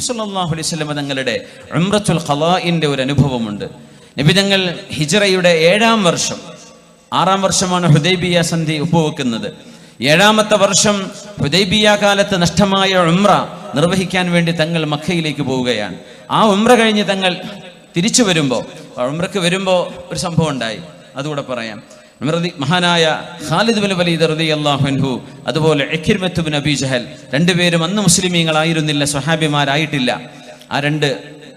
നബി അലൈഹി വസല്ലം തങ്ങളുടെ ഉംറത്തുൽ ഖലാഇന്റെ ഒരു അനുഭവമുണ്ട്. നബി തങ്ങൾ ഹിജ്റയുടെ ഏഴാം വർഷം ആറാം വർഷമാണ് ഹുദൈബിയ സന്ധി ഒപ്പുവെക്കുന്നത് ഏഴാമത്തെ വർഷം ഹുദൈബിയ കാലത്ത് നഷ്ടമായ ഉംറ നിർവഹിക്കാൻ വേണ്ടി തങ്ങൾ മക്കയിലേക്ക് പോവുകയാണ്. ആ ഉംറ കഴിഞ്ഞ് തങ്ങൾ തിരിച്ചു വരുമ്പോൾ ഉംറക്ക് വരുമ്പോൾ ഒരു സംഭവം ഉണ്ടായി. അതുകൂടെ പറയാം. മഹാനായ ഖാലിദ് ബിൻ വലീദ് റതി അള്ളാഹുൻഹു അതുപോലെ എക്കിർമത്ത് ബിൻ അബി ജഹൽ രണ്ടുപേരും അന്ന് മുസ്ലിമീങ്ങളായിരുന്നില്ല സ്വഹാബിമാരായിട്ടില്ല. ആ രണ്ട്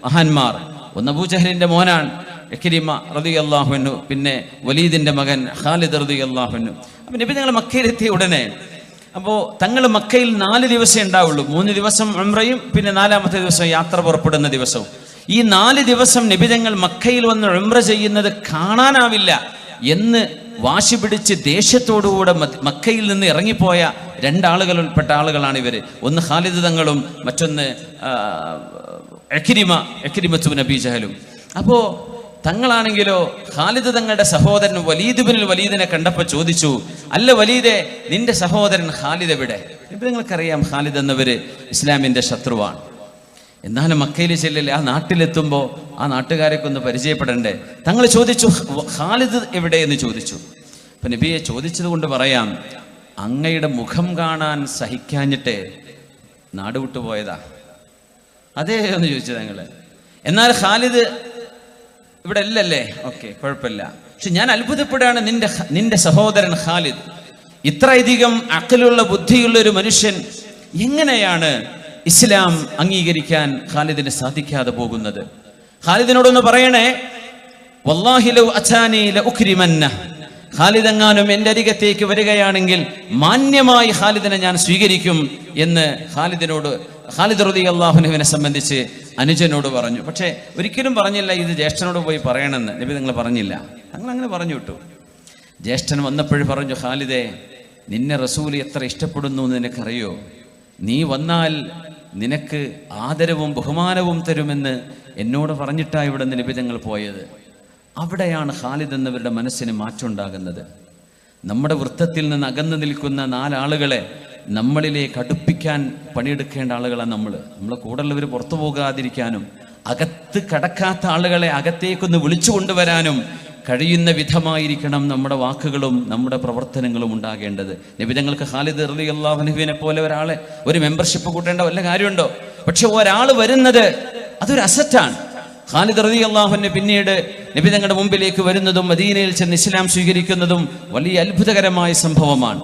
മഹാന്മാർ ഒന്ന് അബൂജഹലിന്റെ മോനാണ് എക്കിരിമ റതി അള്ളാഹുനു പിന്നെ വലീദിന്റെ മകൻ ഖാലിദ് റതി അള്ളാഹുനു അപ്പം നബി ഞങ്ങൾ മക്കയിലെത്തിയ ഉടനെ അപ്പോൾ തങ്ങൾ മക്കയിൽ നാല് ദിവസം ഉണ്ടാവുള്ളൂ. മൂന്ന് ദിവസം ഉംറയും പിന്നെ നാലാമത്തെ ദിവസം യാത്ര പുറപ്പെടുന്ന ദിവസവും. ഈ നാല് ദിവസം നിബിതങ്ങൾ മക്കയിൽ വന്ന് ഉംറ ചെയ്യുന്നത് കാണാനാവില്ല എന്ന് വാശി പിടിച്ച് ദേഷ്യത്തോടുകൂടെ മക്കയിൽ നിന്ന് ഇറങ്ങിപ്പോയ രണ്ടാളുകൾ ഉൾപ്പെട്ട ആളുകളാണ് ഇവർ ഒന്ന് ഖാലിദ് തങ്ങളും മറ്റൊന്ന് എക്കിരിമ എക്കിരിമത്തു നബി ജഹലും. അപ്പോ തങ്ങളാണെങ്കിലോ ഖാലിദ് തങ്ങളുടെ സഹോദരൻ വലീദ് ബിൻ വലീദിനെ കണ്ടപ്പോൾ ചോദിച്ചു അല്ല വലീദെ നിന്റെ സഹോദരൻ ഖാലിദ് എവിടെ? ഇപ്പൊ നിങ്ങൾക്കറിയാം ഖാലിദ് എന്നവര് ഇസ്ലാമിന്റെ ശത്രുവാണ്. എന്നാലും മക്കയിൽ ചെല്ലില്ല ആ നാട്ടിലെത്തുമ്പോൾ ആ നാട്ടുകാരെയൊക്കെ ഒന്ന് പരിചയപ്പെടണ്ടേ? തങ്ങൾ ചോദിച്ചു ഖാലിദ് എവിടെ എന്ന് ചോദിച്ചു? അപ്പൊ നബിയെ ചോദിച്ചത് കൊണ്ട് പറയാം അങ്ങയുടെ മുഖം കാണാൻ സഹിക്കാഞ്ഞിട്ട് നാട് വിട്ടുപോയതാ അതേ എന്ന് ചോദിച്ചത് ഞങ്ങൾ എന്നാൽ ഖാലിദ് ഇവിടെ അല്ലല്ലേ ഓക്കെ കുഴപ്പമില്ല. പക്ഷെ ഞാൻ അത്ഭുതപ്പെടുകയാണ് നിന്റെ നിന്റെ സഹോദരൻ ഖാലിദ്. ഇത്രയധികം അക്കലുള്ള ബുദ്ധിയുള്ള ഒരു മനുഷ്യൻ എങ്ങനെയാണ് ഇസ്ലാം അംഗീകരിക്കാൻ ഖാലിദിന് സാധിക്കാതെ പോകുന്നത്. ഖാലിദിനോടൊന്ന് പറയണേ വല്ലാഹി ലൗ അച്ചാനി ലഉക്രിമന്ന. ഖാലിദ് എന്റെ അരികത്തേക്ക് വരികയാണെങ്കിൽ മാന്യമായി ഖാലിദിനെ ഞാൻ സ്വീകരിക്കും എന്ന് ഖാലിദിനോട് ഖാലിദ് റതി അള്ളാഹുനുവിനെ സംബന്ധിച്ച് അനുജനോട് പറഞ്ഞു. പക്ഷേ ഒരിക്കലും പറഞ്ഞില്ല ഇത് ജ്യേഷ്ഠനോട് പോയി പറയണമെന്ന് നബി നിങ്ങൾ പറഞ്ഞില്ല. ഞങ്ങൾ അങ്ങനെ പറഞ്ഞു വിട്ടു. ജ്യേഷ്ഠൻ വന്നപ്പോഴും പറഞ്ഞു ഖാലിദേ നിന്നെ റസൂൽ എത്ര ഇഷ്ടപ്പെടുന്നു എന്ന് നിനക്കറിയോ? നീ വന്നാൽ നിനക്ക് ആദരവും ബഹുമാനവും തരുമെന്ന് എന്നോട് പറഞ്ഞിട്ടാണ് ഇവിടെ നിന്ന് ലഭിതങ്ങൾ പോയത്. അവിടെയാണ് ഖാലിദ് എന്നവരുടെ മനസ്സിന് മാറ്റം ഉണ്ടാകുന്നത് നമ്മുടെ വൃത്തത്തിൽ നിന്ന് അകന്നു നിൽക്കുന്ന നാലാളുകളെ നമ്മളിലേക്ക് അടുപ്പിക്കാൻ പണിയെടുക്കേണ്ട ആളുകളാണ് നമ്മൾ നമ്മളെ കൂടെയുള്ളവർ പുറത്തു പോകാതിരിക്കാനും അകത്ത് കടക്കാത്ത ആളുകളെ അകത്തേക്കൊന്ന് വിളിച്ചു കൊണ്ടുവരാനും കഴിയുന്ന വിധമായിരിക്കണം നമ്മുടെ വാക്കുകളും നമ്മുടെ പ്രവർത്തനങ്ങളും ഉണ്ടാകേണ്ടത്. നിബിധങ്ങൾക്ക് ഖാലിദ് റലി അള്ളാഹുനുവിനെ പോലെ ഒരാളെ ഒരു മെമ്പർഷിപ്പ് കൂട്ടേണ്ട വല്ല കാര്യമുണ്ടോ? പക്ഷെ ഒരാൾ വരുന്നത് അതൊരു അസറ്റാണ് ഖാലിദ് റതി അള്ളാഹുവിനെ പിന്നീട് നബി തങ്ങളുടെ മുമ്പിലേക്ക് വരുന്നതും മദീനയിൽ ചെന്ന് ഇസ്ലാം സ്വീകരിക്കുന്നതും വലിയ അത്ഭുതകരമായ സംഭവമാണ്.